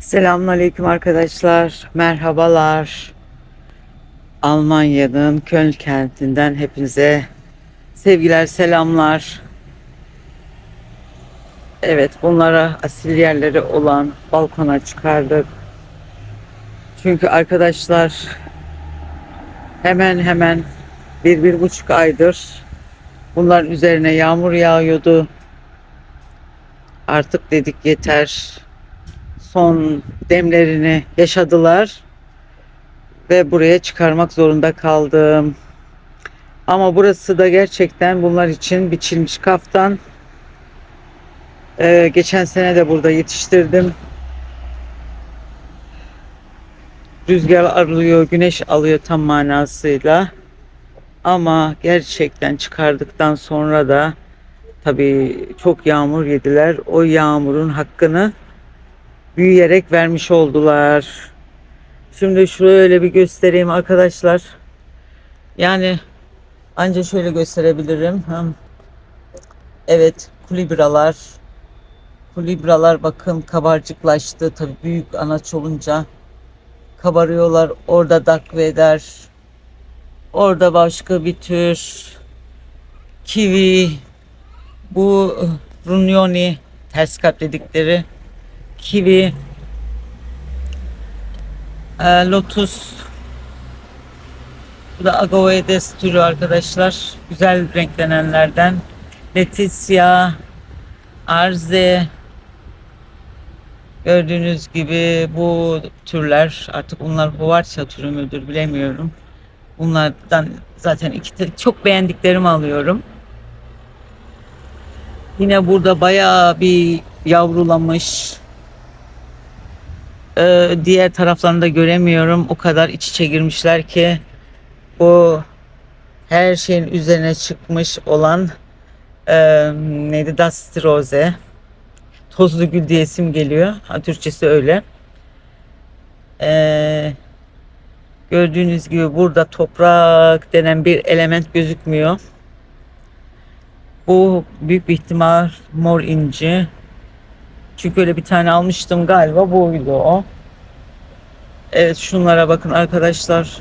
Selamünaleyküm arkadaşlar. Merhabalar. Almanya'nın Köln kentinden hepinize sevgiler, selamlar. Evet, bunlara asil yerleri olan balkona çıkardık. Çünkü arkadaşlar hemen hemen bir, bir buçuk aydır bunların üzerine yağmur yağıyordu. Artık dedik yeter son demlerini yaşadılar ve buraya çıkarmak zorunda kaldım. Ama burası da gerçekten bunlar için biçilmiş kaftan. Ee, geçen sene de burada yetiştirdim. Rüzgar alıyor, güneş alıyor tam manasıyla. Ama gerçekten çıkardıktan sonra da tabii çok yağmur yediler. O yağmurun hakkını büyüyerek vermiş oldular. Şimdi şöyle bir göstereyim arkadaşlar. Yani anca şöyle gösterebilirim. Evet kulibralar kulibralar bakın kabarcıklaştı. Tabii büyük anaç olunca kabarıyorlar. Orada dakveder. Orada başka bir tür kivi bu runyoni ters kalp dedikleri kivi, e, lotus, bu da agavedes türü arkadaşlar. Güzel renklenenlerden. Leticia, arze, gördüğünüz gibi bu türler artık bunlar huvarça türü müdür bilemiyorum. Bunlardan zaten iki çok beğendiklerimi alıyorum. Yine burada bayağı bir yavrulamış ee, diğer taraflarını da göremiyorum. O kadar iç içe girmişler ki o her şeyin üzerine çıkmış olan e, neydi Dusty Rose tozlu gül diye isim geliyor. Ha, Türkçesi öyle. Ee, gördüğünüz gibi burada toprak denen bir element gözükmüyor. Bu büyük bir ihtimal mor inci. Çünkü öyle bir tane almıştım galiba buydu o. Evet şunlara bakın arkadaşlar.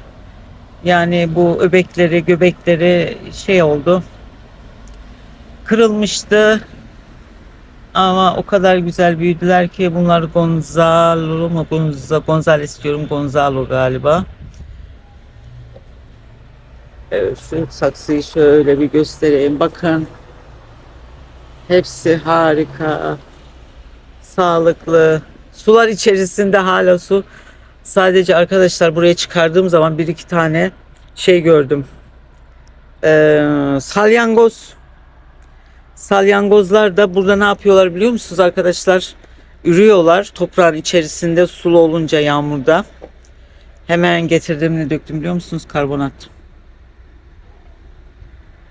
Yani bu öbekleri, göbekleri şey oldu. Kırılmıştı. Ama o kadar güzel büyüdüler ki bunlar Gonzalo mu Gonza, Gonzales diyorum Gonzalo galiba. Evet şu saksıyı şöyle bir göstereyim. Bakın. Hepsi harika sağlıklı. Sular içerisinde hala su. Sadece arkadaşlar buraya çıkardığım zaman bir iki tane şey gördüm. Ee, salyangoz. Salyangozlar da burada ne yapıyorlar biliyor musunuz arkadaşlar? Ürüyorlar toprağın içerisinde sulu olunca yağmurda. Hemen getirdiğimini döktüm biliyor musunuz? Karbonat.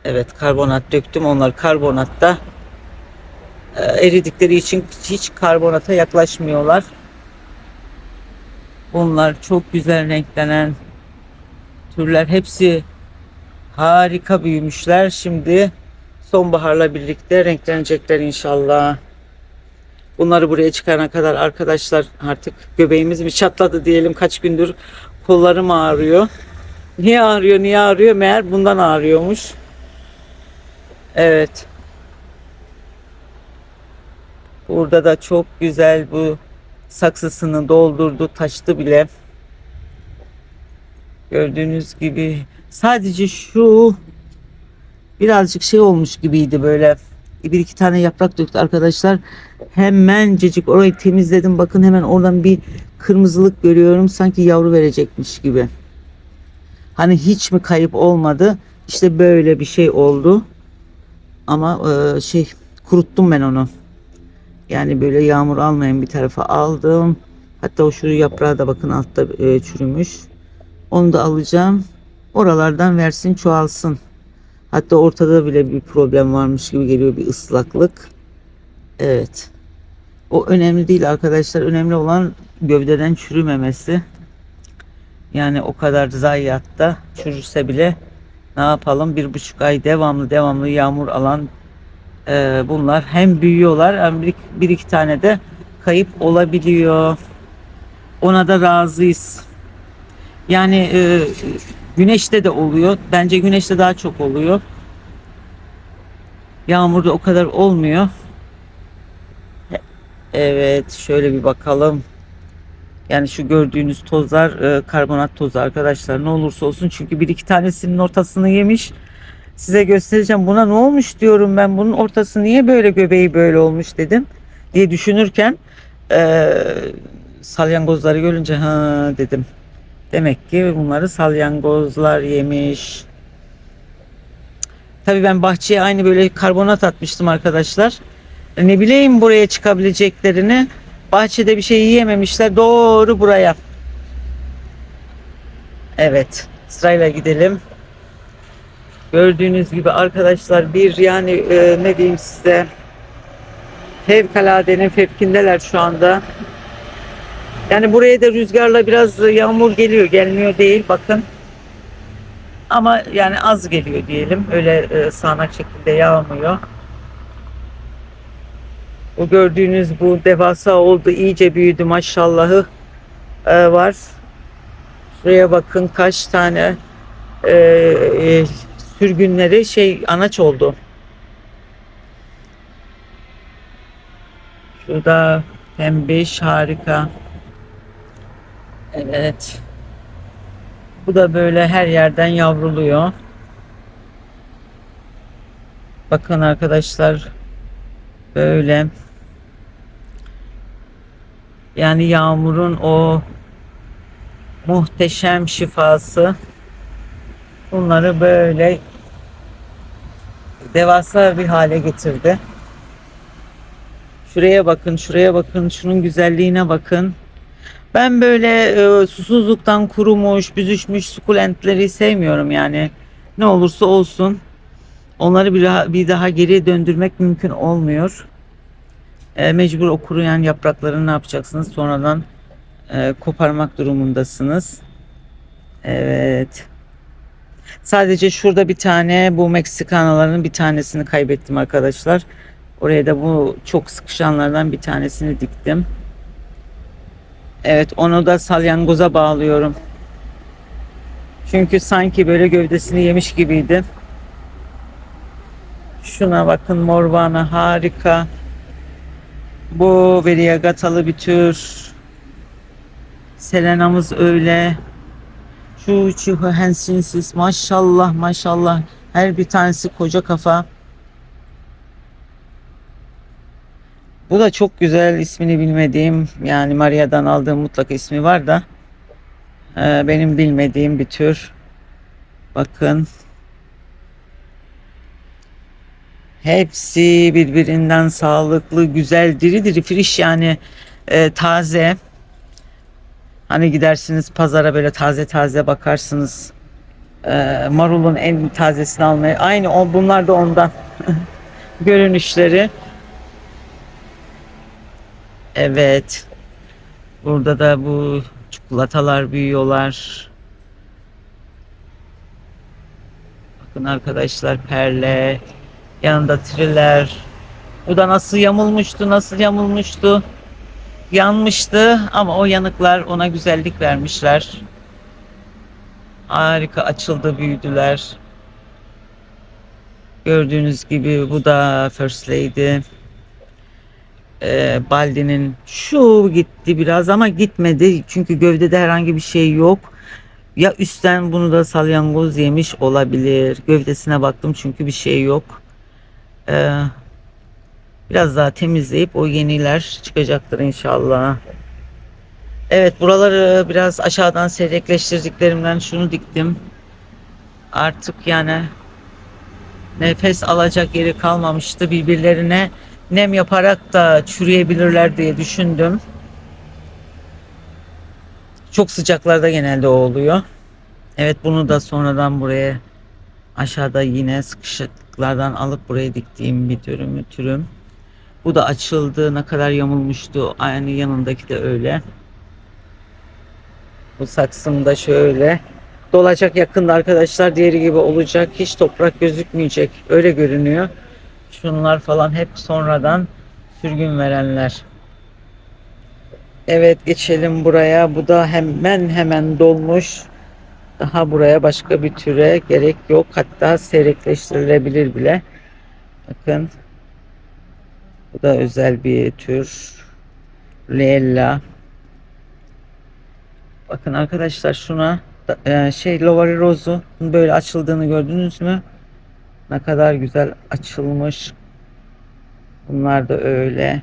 Evet karbonat döktüm. Onlar karbonatta eridikleri için hiç karbonata yaklaşmıyorlar. Bunlar çok güzel renklenen türler. Hepsi harika büyümüşler. Şimdi sonbaharla birlikte renklenecekler inşallah. Bunları buraya çıkarana kadar arkadaşlar artık göbeğimiz mi çatladı diyelim kaç gündür kollarım ağrıyor. Niye ağrıyor niye ağrıyor meğer bundan ağrıyormuş. Evet. Burada da çok güzel bu saksısını doldurdu, taştı bile. Gördüğünüz gibi sadece şu birazcık şey olmuş gibiydi böyle. Bir iki tane yaprak döktü arkadaşlar. Hemencecik orayı temizledim. Bakın hemen oradan bir kırmızılık görüyorum. Sanki yavru verecekmiş gibi. Hani hiç mi kayıp olmadı? İşte böyle bir şey oldu. Ama e, şey kuruttum ben onu. Yani böyle yağmur almayan bir tarafa aldım. Hatta o şu yaprağı da bakın altta e, çürümüş. Onu da alacağım. Oralardan versin çoğalsın. Hatta ortada bile bir problem varmış gibi geliyor bir ıslaklık. Evet. O önemli değil arkadaşlar. Önemli olan gövdeden çürümemesi. Yani o kadar zayiatta çürürse bile ne yapalım bir buçuk ay devamlı devamlı yağmur alan e, bunlar hem büyüyorlar hem bir, bir iki tane de kayıp olabiliyor. Ona da razıyız. Yani e, güneşte de oluyor. Bence güneşte daha çok oluyor. Yağmurda o kadar olmuyor. Evet, şöyle bir bakalım. Yani şu gördüğünüz tozlar e, karbonat tozu arkadaşlar. Ne olursa olsun çünkü bir iki tanesinin ortasını yemiş. Size göstereceğim. Buna ne olmuş diyorum ben. Bunun ortası niye böyle göbeği böyle olmuş dedim diye düşünürken e, salyangozları görünce ha dedim. Demek ki bunları salyangozlar yemiş. Tabii ben bahçeye aynı böyle karbonat atmıştım arkadaşlar. Ne bileyim buraya çıkabileceklerini. Bahçede bir şey yiyememişler. Doğru buraya. Evet. Sırayla gidelim. Gördüğünüz gibi arkadaşlar bir yani e, ne diyeyim size fevkaladenin fevkindeler şu anda. Yani buraya da rüzgarla biraz yağmur geliyor. Gelmiyor değil bakın. Ama yani az geliyor diyelim. Öyle e, sağanak şekilde yağmıyor. Bu gördüğünüz bu devasa oldu. iyice büyüdü maşallahı e, var. Şuraya bakın kaç tane e, e, sürgünleri şey anaç oldu. Şurada pembiş harika. Evet. Bu da böyle her yerden yavruluyor. Bakın arkadaşlar böyle yani yağmurun o muhteşem şifası bunları böyle devasa bir hale getirdi. Şuraya bakın, şuraya bakın, şunun güzelliğine bakın. Ben böyle e, susuzluktan kurumuş, büzüşmüş sukulentleri sevmiyorum yani. Ne olursa olsun onları bir daha, bir daha geriye döndürmek mümkün olmuyor. E, mecbur o kuruyan yaprakları ne yapacaksınız? Sonradan e, koparmak durumundasınız. Evet. Sadece şurada bir tane bu Meksikanaların bir tanesini kaybettim arkadaşlar. Oraya da bu çok sıkışanlardan bir tanesini diktim. Evet onu da salyangoza bağlıyorum. Çünkü sanki böyle gövdesini yemiş gibiydi. Şuna bakın morvana harika. Bu veriagatalı bir tür. Selenamız öyle. Şu Chihuahensinsis maşallah maşallah. Her bir tanesi koca kafa. Bu da çok güzel ismini bilmediğim yani Maria'dan aldığım mutlaka ismi var da e, benim bilmediğim bir tür. Bakın. Hepsi birbirinden sağlıklı, güzel, diri diri, friş yani e, taze. Hani gidersiniz pazara böyle taze taze bakarsınız. E, marulun en tazesini almaya. Aynı o bunlar da ondan. Görünüşleri. Evet. Burada da bu çikolatalar büyüyorlar. Bakın arkadaşlar perle. Yanında triller. Bu da nasıl yamulmuştu, nasıl yamulmuştu. Yanmıştı ama o yanıklar ona güzellik vermişler. Harika açıldı, büyüdüler. Gördüğünüz gibi bu da First Lady e, Baldi'nin şu gitti biraz ama gitmedi çünkü gövdede herhangi bir şey yok. Ya üstten bunu da salyangoz yemiş olabilir. Gövdesine baktım çünkü bir şey yok. Ee, biraz daha temizleyip o yeniler çıkacaktır inşallah. Evet buraları biraz aşağıdan seyrekleştirdiklerimden şunu diktim. Artık yani nefes alacak yeri kalmamıştı birbirlerine nem yaparak da çürüyebilirler diye düşündüm. Çok sıcaklarda genelde o oluyor. Evet bunu da sonradan buraya aşağıda yine sıkışıklardan alıp buraya diktiğim bir türüm, türüm. Bu da açıldı. Ne kadar yamulmuştu. Aynı yanındaki de öyle. Bu saksım da şöyle. Dolacak yakında arkadaşlar. Diğeri gibi olacak. Hiç toprak gözükmeyecek. Öyle görünüyor. Şunlar falan hep sonradan sürgün verenler. Evet geçelim buraya. Bu da hemen hemen dolmuş. Daha buraya başka bir türe gerek yok. Hatta seyrekleştirilebilir bile. Bakın. Bu da özel bir tür. Lella. Bakın arkadaşlar şuna e, şey Lovari Rose'u böyle açıldığını gördünüz mü? Ne kadar güzel açılmış. Bunlar da öyle.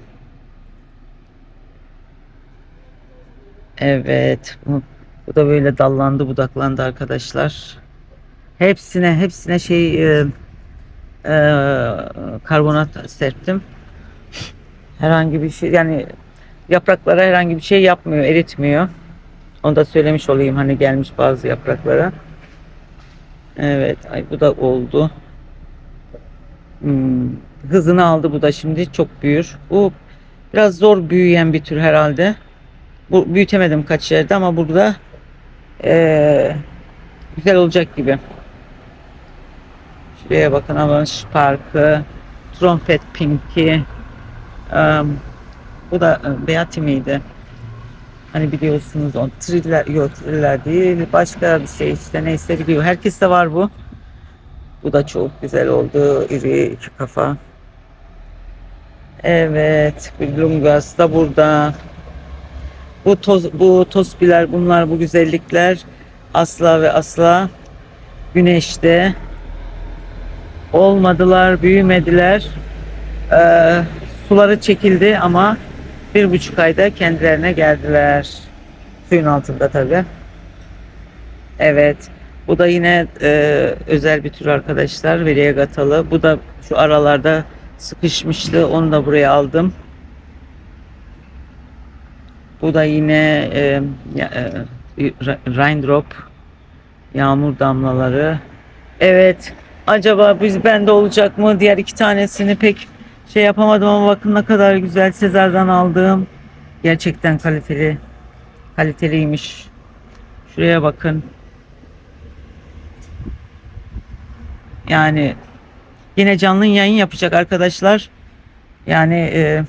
Evet. Bu, bu da böyle dallandı budaklandı arkadaşlar. Hepsine hepsine şey e, e, karbonat serptim. Herhangi bir şey yani yapraklara herhangi bir şey yapmıyor, eritmiyor. Onu da söylemiş olayım hani gelmiş bazı yapraklara. Evet, ay bu da oldu. Hmm, hızını aldı bu da şimdi çok büyür. Bu biraz zor büyüyen bir tür herhalde. Bu büyütemedim kaç yerde ama burada eee, güzel olacak gibi. Şuraya bakın Avalanche Parkı, Trompet Pink'i, em, bu da Beati miydi? Hani biliyorsunuz o Triller, yok Triller değil başka bir şey işte neyse biliyor. Herkeste var bu. Bu da çok güzel oldu. İri iki kafa. Evet, Lungas da burada. Bu toz, bu tospiler, bunlar bu güzellikler asla ve asla güneşte olmadılar, büyümediler. Ee, suları çekildi ama bir buçuk ayda kendilerine geldiler. Suyun altında tabi. Evet. Bu da yine e, özel bir tür arkadaşlar. Variegatalı. Bu da şu aralarda sıkışmıştı. Onu da buraya aldım. Bu da yine e, e, ra- raindrop yağmur damlaları. Evet. Acaba biz bende olacak mı? Diğer iki tanesini pek şey yapamadım ama bakın ne kadar güzel Sezar'dan aldığım. Gerçekten kaliteli. Kaliteliymiş. Şuraya bakın. Yani yine canlı yayın yapacak arkadaşlar. Yani e,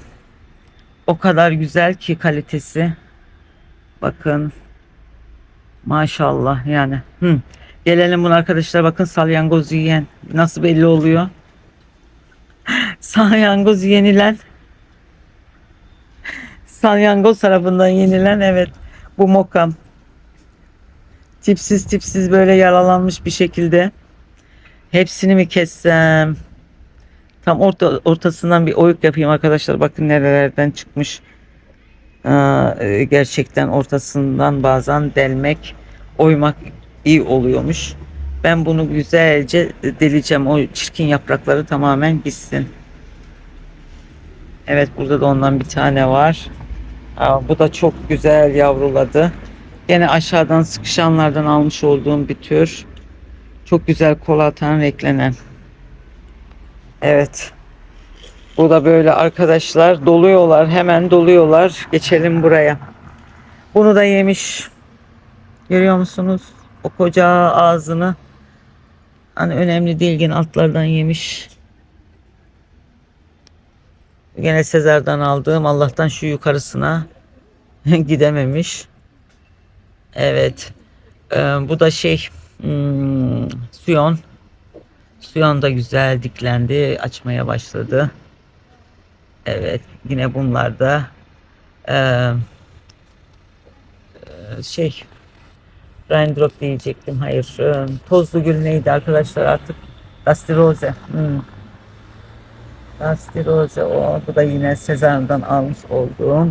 o kadar güzel ki kalitesi. Bakın. Maşallah yani. Hı. Gelelim bunu arkadaşlar bakın salyangoz yiyen nasıl belli oluyor. Salyangoz yenilen salyangoz tarafından yenilen evet bu mokam. Tipsiz tipsiz böyle yaralanmış bir şekilde. Hepsini mi kessem? Tam orta, ortasından bir oyuk yapayım arkadaşlar. Bakın nerelerden çıkmış. Aa, e, gerçekten ortasından bazen delmek, oymak iyi oluyormuş. Ben bunu güzelce deleceğim. O çirkin yaprakları tamamen gitsin. Evet burada da ondan bir tane var. Aa, bu da çok güzel yavruladı. Gene aşağıdan sıkışanlardan almış olduğum bir tür. Çok güzel kol atan renklenen. Evet. Bu da böyle arkadaşlar doluyorlar. Hemen doluyorlar. Geçelim buraya. Bunu da yemiş. Görüyor musunuz? O koca ağzını. Hani önemli değil gene altlardan yemiş. Gene Sezar'dan aldığım Allah'tan şu yukarısına gidememiş. Evet. Ee, bu da şey hmm, Suyon. Suyon da güzel diklendi. Açmaya başladı. Evet. Yine bunlar da ee, şey Raindrop diyecektim. Hayır. ee, tozlu gül neydi arkadaşlar artık? Dusty Rose. Hmm. Dusty Rose. O, bu da yine Sezar'dan almış olduğum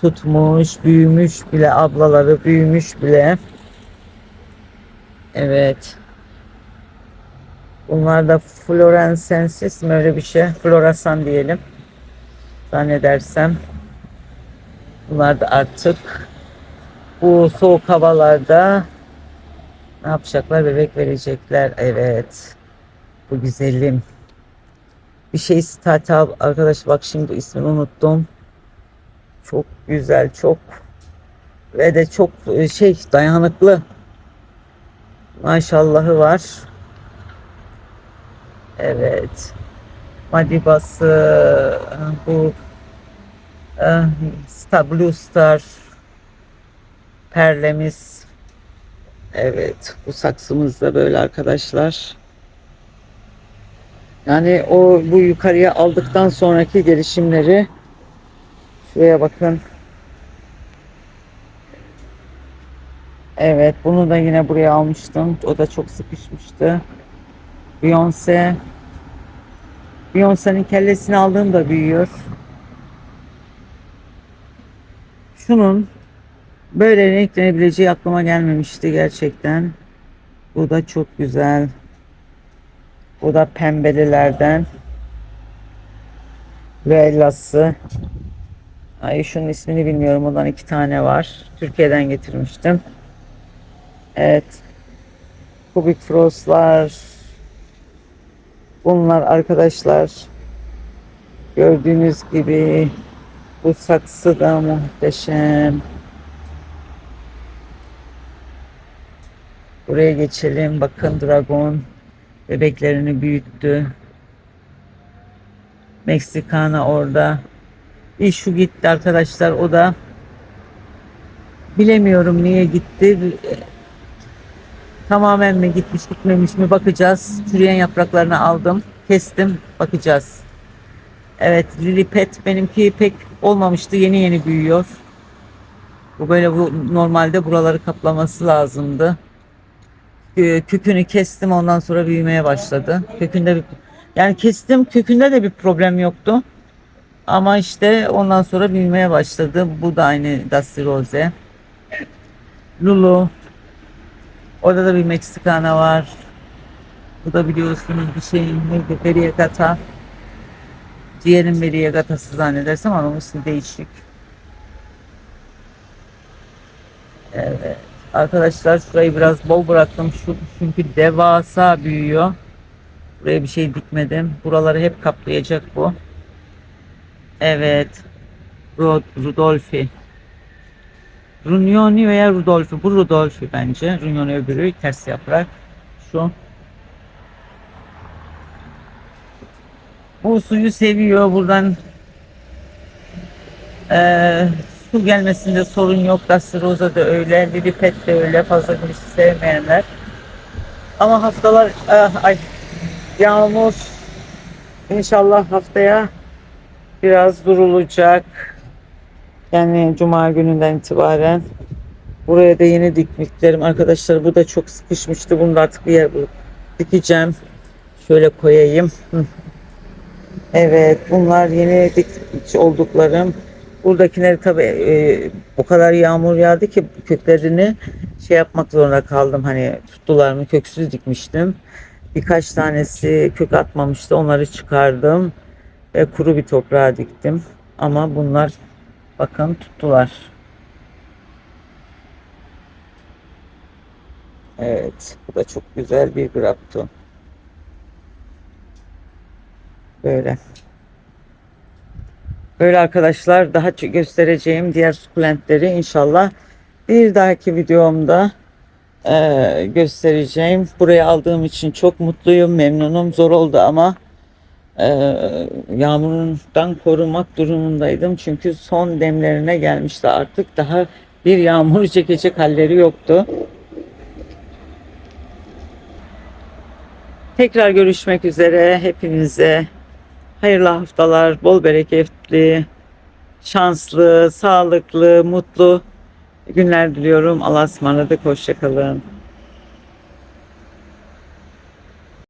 tutmuş, büyümüş bile ablaları büyümüş bile. Evet. Bunlar da floresensis mi öyle bir şey? Florasan diyelim. Zannedersem. Bunlar da artık bu soğuk havalarda ne yapacaklar? Bebek verecekler. Evet. Bu güzelim. Bir şey startup arkadaş bak şimdi ismini unuttum. Çok güzel, çok ve de çok e, şey dayanıklı. Maşallahı var. Evet. Madibası bu Ee, Star, Blue Star perlemiz. Evet, bu saksımız da böyle arkadaşlar. Yani o bu yukarıya aldıktan sonraki gelişimleri şuraya bakın. Evet, bunu da yine buraya almıştım. O da çok sıkışmıştı. Beyoncé. Beyoncé'nin kellesini aldığım da büyüyor. Şunun böyle renklenebileceği aklıma gelmemişti gerçekten. Bu da çok güzel. Bu da pembelilerden. Rellası. Ay şunun ismini bilmiyorum. Ondan iki tane var. Türkiye'den getirmiştim. Evet. Kubik Frost'lar. Bunlar arkadaşlar. Gördüğünüz gibi bu saksı da muhteşem. Buraya geçelim. Bakın Dragon bebeklerini büyüttü. Meksikana orada. Bir şu gitti arkadaşlar. O da bilemiyorum niye gitti. Tamamen mi gitmiş gitmemiş mi bakacağız. Çürüyen yapraklarını aldım. Kestim. Bakacağız. Evet Lilipet benimki pek olmamıştı. Yeni yeni büyüyor. Bu böyle bu normalde buraları kaplaması lazımdı. Kö- Kökünü kestim ondan sonra büyümeye başladı. Kökünde bir yani kestim kökünde de bir problem yoktu. Ama işte ondan sonra büyümeye başladı. Bu da aynı Dusty Rose. Lulu. Orada da bir Meksikana var. Bu da biliyorsunuz bir şeyin neydi? Veriegata. Diğerin Veriegata'sı zannedersem ama onun değişik. Evet. Arkadaşlar şurayı biraz bol bıraktım. Şu çünkü devasa büyüyor. Buraya bir şey dikmedim. Buraları hep kaplayacak bu. Evet. Rod, Rudolfi. Runyoni veya Rudolfi. Bu Rudolfi bence. Runyoni öbürü ters yaprak. Şu. Bu suyu seviyor. Buradan eee, su gelmesinde sorun yok. Dusty Rosa da öyle. Lilipet de öyle. Fazla güneşi sevmeyenler. Ama haftalar ah, ay yağmur inşallah haftaya biraz durulacak. Yani cuma gününden itibaren buraya da yeni diktiklerim arkadaşlar bu da çok sıkışmıştı. Bunu da artık bir yer bulup dikeceğim. Şöyle koyayım. Evet bunlar yeni dikmiş olduklarım. Buradakileri tabii e, o kadar yağmur yağdı ki köklerini şey yapmak zorunda kaldım. Hani tuttular mı köksüz dikmiştim. Birkaç tanesi kök atmamıştı. Onları çıkardım ve kuru bir toprağa diktim. Ama bunlar bakın tuttular. Evet, bu da çok güzel bir graptu. Böyle. Böyle arkadaşlar daha çok göstereceğim diğer sukulentleri inşallah bir dahaki videomda eee, göstereceğim. Buraya aldığım için çok mutluyum, memnunum. Zor oldu ama eee yağmurdan korumak durumundaydım. Çünkü son demlerine gelmişti artık. Daha bir yağmur çekecek halleri yoktu. Tekrar görüşmek üzere hepinize. Hayırlı haftalar, bol bereketli, şanslı, sağlıklı, mutlu günler diliyorum. Allah'a ısmarladık. Hoşçakalın.